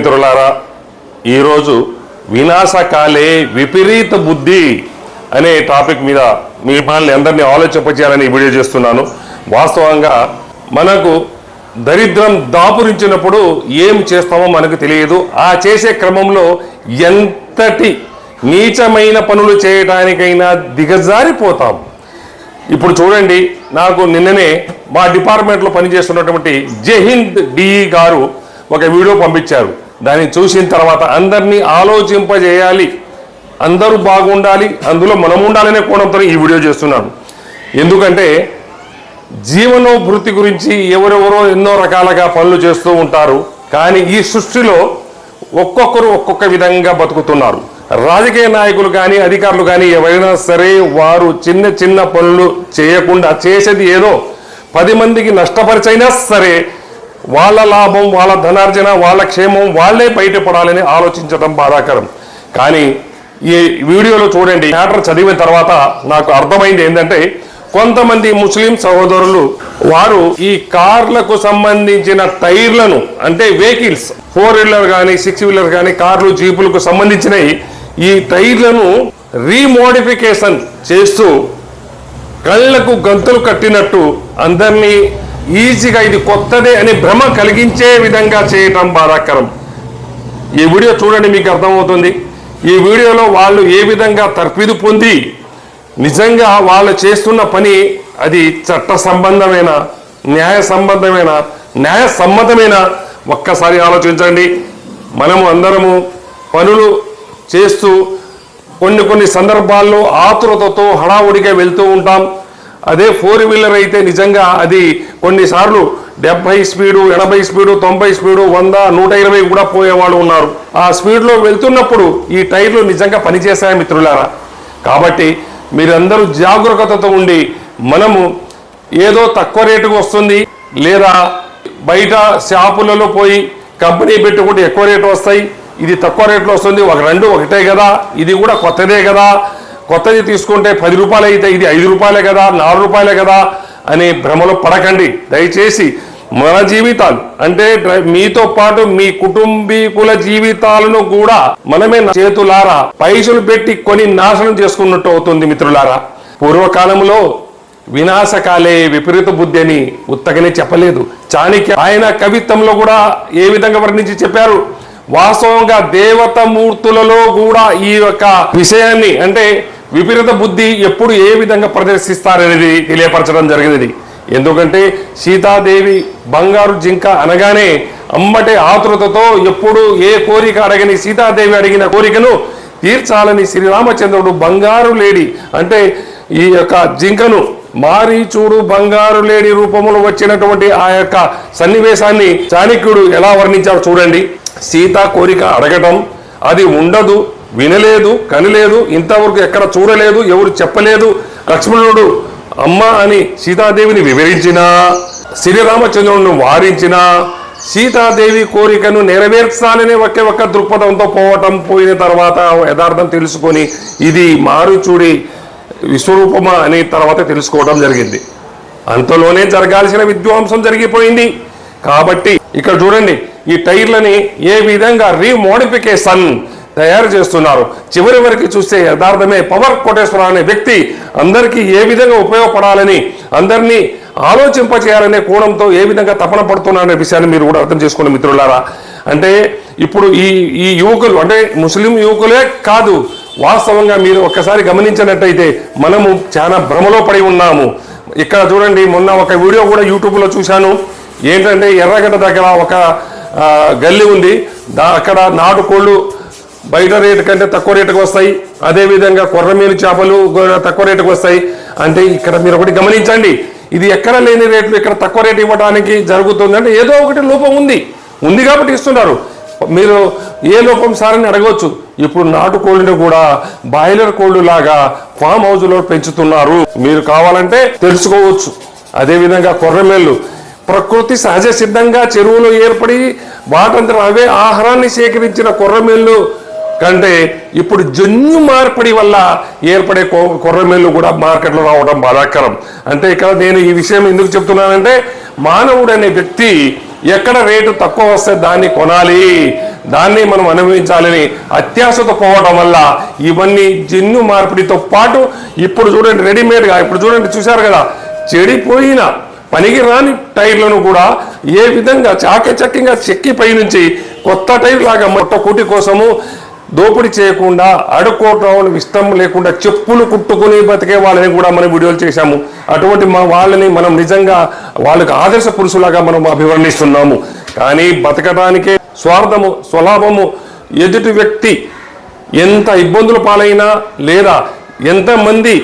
మిత్రులారా ఈరోజు వినాశకాలే విపరీత బుద్ధి అనే టాపిక్ మీద మిమ్మల్ని అందరినీ ఆలోచింపచేయాలని వీడియో చేస్తున్నాను. వాస్తవంగా మనకు దరిద్రం దాపురించినప్పుడు ఏం చేస్తామో మనకు తెలియదు. ఆ చేసే క్రమంలో ఎంతటి నీచమైన పనులు చేయడానికైనా దిగజారిపోతాం. ఇప్పుడు చూడండి నాకు నిన్ననే మా డిపార్ట్మెంట్లో పనిచేస్తున్నటువంటి జహింద్ డిఈ గారు ఒక వీడియో పంపించారు. దాన్ని చూసిన తర్వాత అందరినీ ఆలోచింపజేయాలి. అందరూ బాగుండాలి అందులో మనం ఉండాలనే కోణంతో ఈ వీడియో చేస్తున్నాను. ఎందుకంటే జీవనోభృతి గురించి ఎవరెవరో ఎన్నో రకాలుగా పనులు చేస్తూ ఉంటారు. కానీ ఈ సృష్టిలో ఒక్కొక్కరు ఒక్కొక్క విధంగా బతుకుతున్నారు. రాజకీయ నాయకులు కానీ అధికారులు కానీ ఎవరైనా సరే వారు చిన్న చిన్న పనులు చేయకుండా చేసేది ఏదో పది మందికి నష్టపరిచైనా సరే వాళ్ళ లాభం వాళ్ళ ధనార్జన వాళ్ళ క్షేమం వాళ్ళే బయటపడాలని ఆలోచించడం బాధాకరం. కానీ ఈ వీడియోలో చూడండి మ్యాటర్ చదివిన తర్వాత నాకు అర్థమైంది ఏంటంటే కొంతమంది ముస్లిం సహోదరులు వారు ఈ కార్లకు సంబంధించిన టైర్లను అంటే వెహికల్స్ ఫోర్ వీలర్ కానీ సిక్స్ వీలర్ కానీ కార్లు జీపులకు సంబంధించినవి ఈ టైర్లను రీమోడిఫికేషన్ చేస్తూ కళ్ళకు గంతులు కట్టినట్టు అందరినీ ఈజీగా ఇది కొత్తదే అనే భ్రమ కలిగించే విధంగా చేయటం బాధాకరం. ఈ వీడియో చూడండి మీకు అర్థమవుతుంది. ఈ వీడియోలో వాళ్ళు ఏ విధంగా తర్ఫీదు పొంది నిజంగా వాళ్ళు చేస్తున్న పని అది చట్ట సంబంధమైన న్యాయ సంబంధమైన న్యాయ సమ్మతమైన? ఒక్కసారి ఆలోచించండి. మనము అందరము పనులు చేస్తూ కొన్ని కొన్ని సందర్భాల్లో ఆతురతతో హడావుడిగా వెళ్తూ ఉంటాం. అదే ఫోర్ వీలర్ అయితే నిజంగా అది కొన్నిసార్లు డెబ్బై స్పీడు ఎనభై స్పీడు తొంభై స్పీడు వంద నూట ఇరవై కూడా పోయేవాళ్ళు ఉన్నారు. ఆ స్పీడ్లో వెళ్తున్నప్పుడు ఈ టైర్లు నిజంగా పనిచేశాయి మిత్రులారా? కాబట్టి మీరందరూ జాగ్రత్తతో ఉండి మనము ఏదో తక్కువ రేటుకు వస్తుంది లేదా బయట షాపులలో పోయి కంపెనీ పెట్టుకుంటే ఎక్కువ రేటు వస్తాయి. ఇది తక్కువ రేట్లో వస్తుంది. ఒక రెండు ఒకటే కదా. ఇది కూడా కొత్తదే కదా. కొత్తది తీసుకుంటే పది రూపాయలు అయితే ఇది ఐదు రూపాయలే కదా నాలుగు రూపాయలే కదా అనే భ్రమలో పడకండి. దయచేసి మన జీవితాలు అంటే మీతో పాటు మీ కుటుంబీకుల జీవితాలను కూడా మనమే చేతులారా పైసలు పెట్టి కొని నాశనం చేసుకున్నట్టు అవుతుంది మిత్రులారా. పూర్వకాలంలో వినాశకాలే విపరీత బుద్ధి అని ఉత్తగనే చెప్పలేదు. చాణక్య ఆయన కవిత్వంలో కూడా ఏ విధంగా వర్ణించి చెప్పారు? వాస్తవంగా దేవత మూర్తులలో కూడా ఈ యొక్క విషయాన్ని అంటే విపరీత బుద్ధి ఎప్పుడు ఏ విధంగా ప్రదర్శిస్తారనేది తెలియపరచడం జరిగింది ఎందుకంటే సీతాదేవి బంగారు జింక అనగానే అమ్మటే ఆతృతతో ఎప్పుడు ఏ కోరిక అడగని సీతాదేవి అడిగిన కోరికను తీర్చాలని శ్రీరామచంద్రుడు బంగారు లేడి అంటే ఈ యొక్క జింకను మారి చూడు బంగారు లేడి రూపంలో వచ్చినటువంటి ఆ యొక్క సన్నివేశాన్ని చాణక్యుడు ఎలా వర్ణించాడు చూడండి. సీత కోరిక అడగటం అది ఉండదు. వినలేదు కనలేదు ఇంతవరకు ఎక్కడ చూడలేదు ఎవరు చెప్పలేదు. లక్ష్మణుడు అమ్మ అని సీతాదేవిని వివరించినా శ్రీరామచంద్రుడిని వారించినా సీతాదేవి కోరికను నెరవేర్చాలనే ఒకే ఒక్క దృక్పథంతో పోవటం పోయిన తర్వాత యథార్థం తెలుసుకొని ఇది మారుచూడి విశ్వరూపమా అని తర్వాత తెలుసుకోవడం జరిగింది. అంతలోనే జరగాల్సిన విధ్వంసం జరిగిపోయింది. కాబట్టి ఇక్కడ చూడండి ఈ టైర్లని ఏ విధంగా రీమోడిఫికేషన్ తయారు చేస్తున్నారు. చివరి వరకు చూస్తే యథార్థమే పవర్ కోటేశ్వర అనే వ్యక్తి అందరికీ ఏ విధంగా ఉపయోగపడాలని అందరినీ ఆలోచింపచేయాలనే కోణంతో ఏ విధంగా తపన పడుతున్నారనే విషయాన్ని మీరు కూడా అర్థం చేసుకోండి మిత్రులారా. అంటే ఇప్పుడు ఈ ఈ యువకులు అంటే ముస్లిం యువకులే కాదు వాస్తవంగా మీరు ఒక్కసారి గమనించినట్టయితే మనము చాలా భ్రమలో పడి ఉన్నాము. ఇక్కడ చూడండి మొన్న ఒక వీడియో కూడా యూట్యూబ్లో చూశాను. ఏంటంటే ఎర్రగడ్డ దగ్గర ఒక గల్లి గల్లీ ఉంది. దా అక్కడ నాటుకోళ్ళు బయట రేటు కంటే తక్కువ రేటుకు వస్తాయి. అదేవిధంగా కొర్రమీను చేపలు కూడా తక్కువ రేటుకు వస్తాయి. అంటే ఇక్కడ మీరు ఒకటి గమనించండి. ఇది ఎక్కడ లేని రేట్లు ఇక్కడ తక్కువ రేటు ఇవ్వడానికి జరుగుతుంది అంటే ఏదో ఒకటి లోపం ఉంది. ఉంది కాబట్టి ఇస్తున్నారు. మీరు ఏ లోపం సార్ అని అడగవచ్చు. ఇప్పుడు నాటు కోళ్ళను కూడా బాయిలర్ కోళ్ళు లాగా ఫామ్ హౌస్లో పెంచుతున్నారు. మీరు కావాలంటే తెలుసుకోవచ్చు. అదేవిధంగా కొర్రమేళ్ళు ప్రకృతి సహజ సిద్ధంగా చెరువులు ఏర్పడి వాటంతరం అవే ఆహారాన్ని సేకరించిన కొర్రమేళ్ళు కంటే ఇప్పుడు జన్యు మార్పిడి వల్ల ఏర్పడే కొర్రమేళ్ళు కూడా మార్కెట్లో రావడం బాధాకరం. అంటే ఇక్కడ నేను ఈ విషయం ఎందుకు చెప్తున్నానంటే మానవుడు అనే వ్యక్తి ఎక్కడ రేటు తక్కువ వస్తే దాన్ని కొనాలి దాన్ని మనం అనుభవించాలని అత్యాశతో పోవడం వల్ల ఇవన్నీ జన్యు మార్పిడితో పాటు ఇప్పుడు చూడండి రెడీమేడ్గా ఇప్పుడు చూడండి చూశారు కదా చెడిపోయిన పనికి రాని టైర్లను కూడా ఏ విధంగా చాకచక్యంగా చెక్కి పై నుంచి కొత్త టైర్ లాగా మొట్ట కూటి కోసము దోపిడీ చేయకుండా అడుక్కోవటం ఇష్టం లేకుండా చెప్పులు కుట్టుకుని బతికే వాళ్ళని కూడా మనం వీడియోలు చేశాము. అటువంటి మా వాళ్ళని మనం నిజంగా వాళ్ళకి ఆదర్శ పురుషులాగా మనం అభివర్ణిస్తున్నాము. కానీ బతకడానికే స్వార్థము స్వలాభము ఎదుటి వ్యక్తి ఎంత ఇబ్బందులు పాలైనా లేదా ఎంతమంది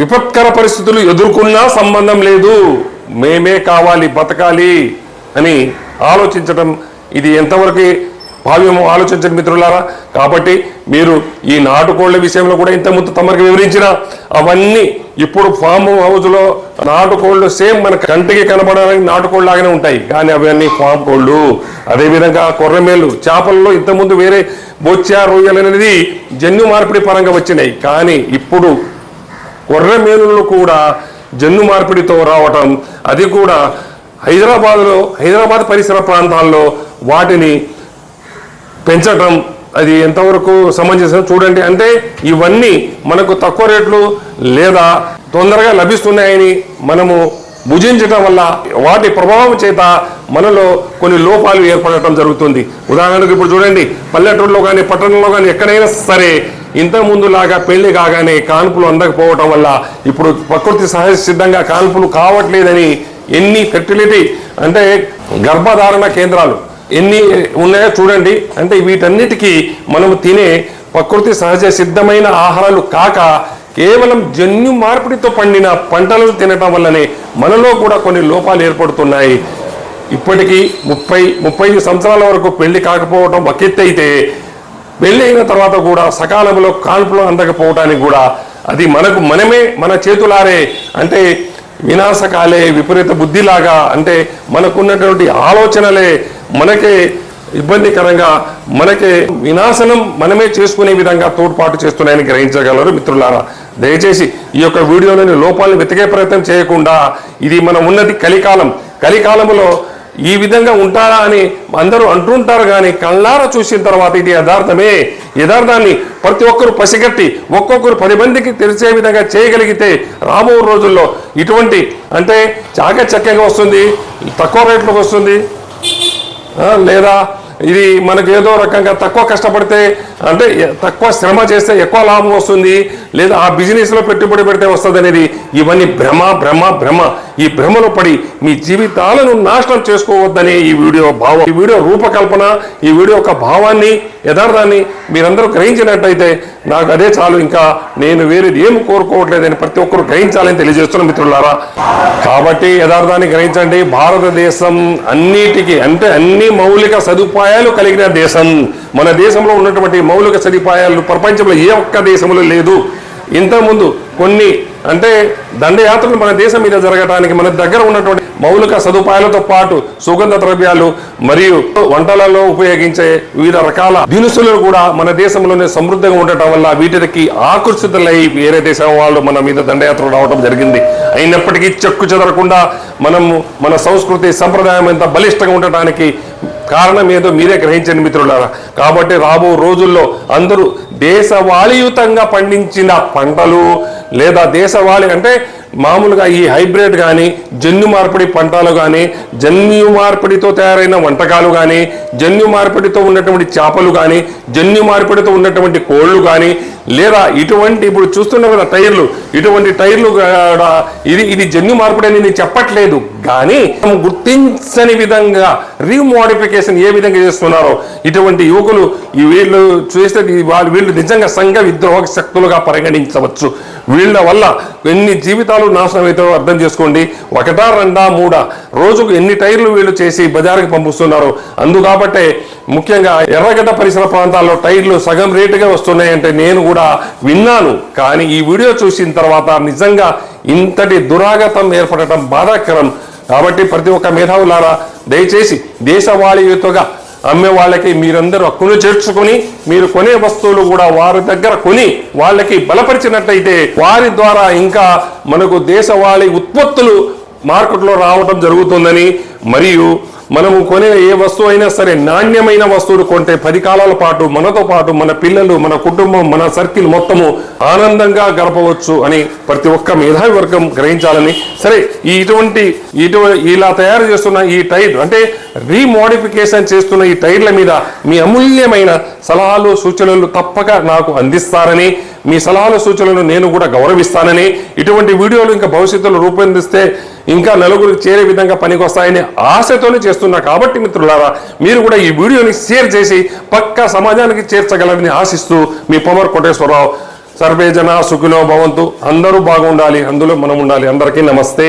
విపత్కర పరిస్థితులు ఎదుర్కొన్నా సంబంధం లేదు. మేమే కావాలి బతకాలి అని ఆలోచించడం ఇది ఎంతవరకు భావ్యము ఆలోచించండి మిత్రులారా. కాబట్టి మీరు ఈ నాటుకోళ్ళ విషయంలో కూడా ఇంతకుముందు తమరికి వివరించిన అవన్నీ ఇప్పుడు ఫామ్ హౌస్లో నాటుకోళ్ళు సేమ్ మన కంటికి కనబడడానికి నాటుకోళ్ళు లాగానే ఉంటాయి. కానీ అవన్నీ ఫామ్ కోళ్ళు అదేవిధంగా కొర్రమేళ్ళు చేపల్లో ఇంతకుముందు వేరే బొచ్చా రొయ్యలు అనేది జన్యు మార్పిడి పరంగా వచ్చినాయి. కానీ ఇప్పుడు కొర్రమేనులు కూడా జన్యు మార్పిడితో రావటం అది కూడా హైదరాబాద్లో హైదరాబాద్ పరిసర ప్రాంతాల్లో వాటిని పెంచటం అది ఎంతవరకు సమంజసం చూడండి. అంటే ఇవన్నీ మనకు తక్కువ రేట్లు లేదా తొందరగా లభిస్తున్నాయని మనము భుజించటం వల్ల వాటి ప్రభావం చేత మనలో కొన్ని లోపాలు ఏర్పడటం జరుగుతుంది. ఉదాహరణకు ఇప్పుడు చూడండి పల్లెటూరులో కానీ పట్టణంలో కానీ ఎక్కడైనా సరే ఇంత ముందులాగా పెళ్ళి కాగానే కాన్పులు అందకపోవటం వల్ల ఇప్పుడు ప్రకృతి సహజ సిద్ధంగా కాన్పులు కావట్లేదని ఎన్ని ఫెర్టిలిటీ అంటే గర్భధారణ కేంద్రాలు ఎన్ని ఉన్నాయో చూడండి. అంటే వీటన్నిటికీ మనం తినే ప్రకృతి సహజ సిద్ధమైన ఆహారాలు కాక కేవలం జన్యు మార్పిడితో పండిన పంటలను తినటం వల్లనే మనలో కూడా కొన్ని లోపాలు ఏర్పడుతున్నాయి. ఇప్పటికీ ముప్పై ముప్పై సంవత్సరాల వరకు పెళ్ళి కాకపోవటం ఒక ఎత్తు అయితే పెళ్ళి అయిన తర్వాత కూడా సకాలంలో కాన్పులు అందకపోవటానికి కూడా అది మనకు మనమే మన చేతులారే అంటే వినాశకాలే విపరీత బుద్ధిలాగా అంటే మనకున్నటువంటి ఆలోచనలే మనకే ఇబ్బందికరంగా మనకే వినాశనం మనమే చేసుకునే విధంగా తోడ్పాటు చేస్తున్నాయని గ్రహించగలరు మిత్రులారా. దయచేసి ఈ యొక్క వీడియోలోని లోపాలను వెతికే ప్రయత్నం చేయకుండా ఇది మనం ఉన్నది కలికాలం. కలికాలంలో ఈ విధంగా ఉంటారా అని అందరూ అంటుంటారు కానీ కళ్ళారా చూసిన తర్వాత ఇది యథార్థమే. యథార్థాన్ని ప్రతి ఒక్కరు పసిగట్టి ఒక్కొక్కరు పది మందికి తెలిసే విధంగా చేయగలిగితే రాబో రోజుల్లో ఇటువంటి అంటే చాకచక్యంగా వస్తుంది తక్కువ రేట్లకు వస్తుంది లేదా ఇది మనకు ఏదో రకంగా తక్కువ కష్టపడితే అంటే తక్కువ శ్రమ చేస్తే ఎక్కువ లాభం వస్తుంది లేదా ఆ బిజినెస్లో పెట్టుబడి పెడితే వస్తుంది అనేది ఇవన్నీ భ్రమ భ్రమ భ్రమ. ఈ భ్రమలో పడి మీ జీవితాలను నాశనం చేసుకోవద్దని ఈ వీడియో భావం ఈ వీడియో రూపకల్పన ఈ వీడియో యొక్క భావాన్ని యథార్థాన్ని మీరందరూ గ్రహించినట్టయితే నాకు అదే చాలు. ఇంకా నేను వేరేది ఏం కోరుకోవట్లేదని ప్రతి ఒక్కరు గ్రహించాలని తెలియజేస్తున్నాను మిత్రులారా. కాబట్టి యథార్థాన్ని గ్రహించండి. భారతదేశం అన్నిటికీ అంటే అన్ని మౌలిక సదుపాయాలు కలిగిన దేశం. మన దేశంలో ఉన్నటువంటి మౌలిక సదుపాయాలు ప్రపంచంలో ఏ ఒక్క దేశంలో లేదు. ఇంతకుముందు కొన్ని అంటే దండయాత్రలు మన దేశం మీద జరగడానికి మన దగ్గర ఉన్నటువంటి మౌలిక సదుపాయాలతో పాటు సుగంధ ద్రవ్యాలు మరియు వంటలలో ఉపయోగించే వివిధ రకాల దినుసులు కూడా మన దేశంలోనే సమృద్ధిగా ఉండటం వల్ల వీటికి ఆకర్షితులై వేరే దేశం వాళ్ళు మన మీద దండయాత్ర రావడం జరిగింది. అయినప్పటికీ చెక్కు చెదరకుండా మనము మన సంస్కృతి సంప్రదాయం ఎంత బలిష్టంగా ఉండటానికి కారణం ఏదో మీరే గ్రహించండి మిత్రులారా. కాబట్టి రాబో రోజుల్లో అందరూ దేశవాళీయుతంగా పండించిన పంటలు లేదా దేశవాళి అంటే మామూలుగా ఈ హైబ్రిడ్ కానీ జన్యు మార్పిడి పంటలు కానీ జన్యు మార్పిడితో తయారైన వంటకాలు కానీ జన్యు మార్పిడితో ఉన్నటువంటి చేపలు కానీ జన్యు మార్పిడితో ఉన్నటువంటి కోళ్ళు కానీ లేదా ఇటువంటి ఇప్పుడు చూస్తున్న కదా టైర్లు ఇటువంటి టైర్లు కూడా ఇది ఇది జన్యు మార్పిడి అని నేను చెప్పట్లేదు. కానీ గుర్తించని విధంగా రీమోడిఫికేషన్ ఏ విధంగా చేస్తున్నారో ఇటువంటి యువకులు వీళ్ళు చూస్తే ఈ వాళ్ళు వీళ్ళు నిజంగా సంఘ విద్రోహ శక్తులుగా పరిగణించవచ్చు. వీళ్ళ వల్ల ఎన్ని జీవితాలు నాశనం అవుతాయో అర్థం చేసుకోండి. ఒకటా రెండా మూడా రోజుకు ఎన్ని టైర్లు వీళ్ళు చేసి బజారుకి పంపిస్తున్నారు. అందు కాబట్టే ముఖ్యంగా ఎర్రగడ్డ పరిసర ప్రాంతాల్లో టైర్లు సగం రేటుగా వస్తున్నాయంటే నేను కూడా విన్నాను. కానీ ఈ వీడియో చూసిన తర్వాత నిజంగా ఇంతటి దురాగతం ఏర్పడటం బాధాకరం. కాబట్టి ప్రతి ఒక్క మేధావులారా దయచేసి దేశవాళీయుతగా అమ్మే వాళ్ళకి మీరందరూ హక్కును చేర్చుకొని మీరు కొనే వస్తువులు కూడా వారి దగ్గర కొని వాళ్ళకి బలపరిచినట్టయితే వారి ద్వారా ఇంకా మనకు దేశవాళీ ఉత్పత్తులు మార్కెట్లో రావడం జరుగుతుందని మరియు మనము కొనే ఏ వస్తువు అయినా సరే నాణ్యమైన వస్తువులు కొంటే పది కాలాల పాటు మనతో పాటు మన పిల్లలు మన కుటుంబం మన సర్కిల్ మొత్తము ఆనందంగా గడపవచ్చు అని ప్రతి ఒక్క మేధావి వర్గం గ్రహించాలని. సరే ఈ ఇటువంటి ఇటు ఇలా తయారు చేస్తున్న ఈ టైర్ అంటే రీమోడిఫికేషన్ చేస్తున్న ఈ టైర్ల మీద మీ అమూల్యమైన సలహాలు సూచనలు తప్పక నాకు అందిస్తారని మీ సలహాలు సూచనలు నేను కూడా గౌరవిస్తానని. ఇటువంటి వీడియోలు ఇంకా భవిష్యత్తులో రూపొందిస్తే ఇంకా నలుగురికి చేరే విధంగా పనికొస్తాయని ఆశతోనే చేస్తున్నా కాబట్టి మిత్రులారా మీరు కూడా ఈ వీడియోని షేర్ చేసి పక్క సమాజానికి చేర్చగలరని ఆశిస్తూ మీ పవర్ కోటేశ్వరరావు సర్వే జన సుఖినో భవంతు. అందరూ బాగుండాలి అందులో మనం ఉండాలి. అందరికీ నమస్తే.